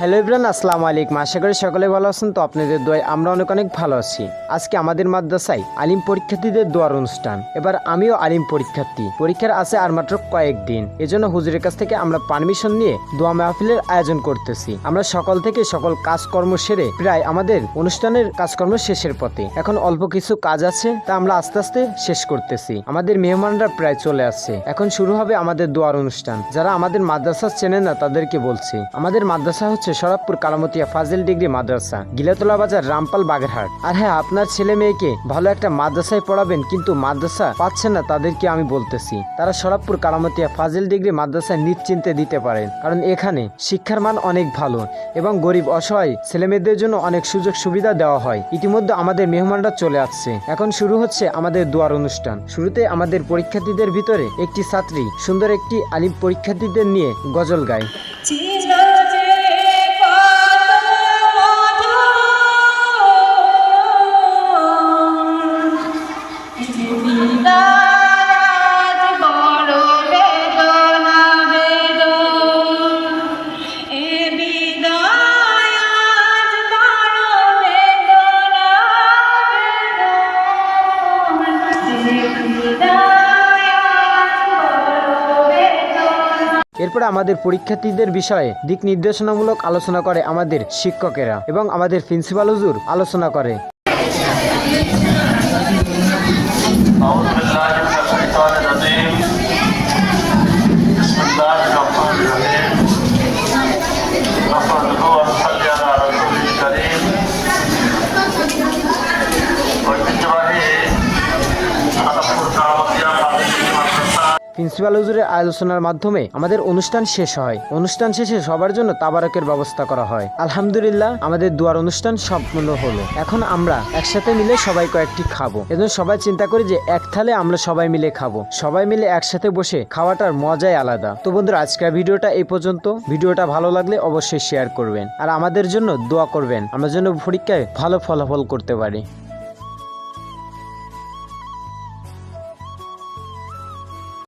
Hello Ibran আসসালামু আলাইকুম। আশা করি সকলে ভালো আছেন, তো আপনাদের দোয়ায় আমরা অনেক অনেক ভালো আছি। আজকে আমাদের মাদ্রাসায় আলিম পরীক্ষার্থীদের দোয়ার অনুষ্ঠান। এবার আমিও আলিম পরীক্ষার্থী। পরীক্ষার আছে আর মাত্র কয়েকদিন। এজন্য হুজুরের কাছ থেকে আমরা পারমিশন নিয়ে দোয়া মাহফিলের আয়োজন করতেছি। আমরা সকাল থেকে সকল কাজকর্ম সেরে প্রায় আমাদের অনুষ্ঠানের কাজকর্ম শেষের পথে। এখন অল্প কিছু কাজ আছে, তা আমরা আস্তে আস্তে শেষ করতেছি। আমাদের মেহমানরা প্রায় চলে আসছে। এখন শুরু হবে আমাদের দোয়ার অনুষ্ঠান। যারা আমাদের মাদ্রাসা চেনে না, তাদেরকে বলছি। আমাদের মাদ্রাসা হচ্ছে সরাবপুর কালামতিয়া ফাজিল ডিগ্রি মাদ্রাসা গিলাতলা বাজার রামপাল বাগেরহাট। আর হ্যাঁ আপনার ছেলে মেয়েকে ভালো একটা মাদ্রাসায় পড়াবেন, কিন্তু মাদ্রাসা পাচ্ছে না তাদেরকে আমি বলতেছি। তারা সরাবপুর কালামতিয়া ফাজিল ডিগ্রি মাদ্রাসায় নিশ্চিন্তে দিতে পারেন, কারণ এখানে শিক্ষার মান অনেক ভালো এবং গরিব অসহায় ছেলেমেয়েদের জন্য অনেক সুযোগ সুবিধা দেওয়া হয়। ইতিমধ্যে আমাদের মেহমানরা চলে আসছে। এখন শুরু হচ্ছে আমাদের দোয়ার অনুষ্ঠান। শুরুতে আমাদের পরীক্ষার্থীদের ভিতরে একটি ছাত্রী সুন্দর একটি আলিম পরীক্ষার্থীদের নিয়ে গজল গায়। এরপরে আমাদের পরীক্ষার্থীদের বিষয়ে দিক নির্দেশনামূলক আলোচনা করে আমাদের শিক্ষকেরা এবং আমাদের প্রিন্সিপাল হুজুর আলোচনা করে। প্রিন্সিপাল হুজুরের আলোচনার মাধ্যমে আমাদের অনুষ্ঠান শেষ হয়। অনুষ্ঠান শেষে সবার জন্য তাবারকের ব্যবস্থা করা হয়। আলহামদুলিল্লাহ, আমাদের দুয়ার অনুষ্ঠান সম্পূর্ণ হলো। এখন আমরা একসাথে মিলে সবাই কয়েকটি খাব। এজন্য সবাই চিন্তা করি যে এক থালে আমরা সবাই মিলে খাব। সবাই মিলে একসাথে বসে খাওয়াটার মজাই আলাদা। তো বন্ধুরা, আজকের ভিডিওটা এই পর্যন্ত। ভিডিওটা ভালো লাগলে অবশ্যই শেয়ার করবেন। আর আমাদের জন্য দোয়া করবেন। আমরা যেন পরীক্ষায় ভালো ফলাফল করতে পারি।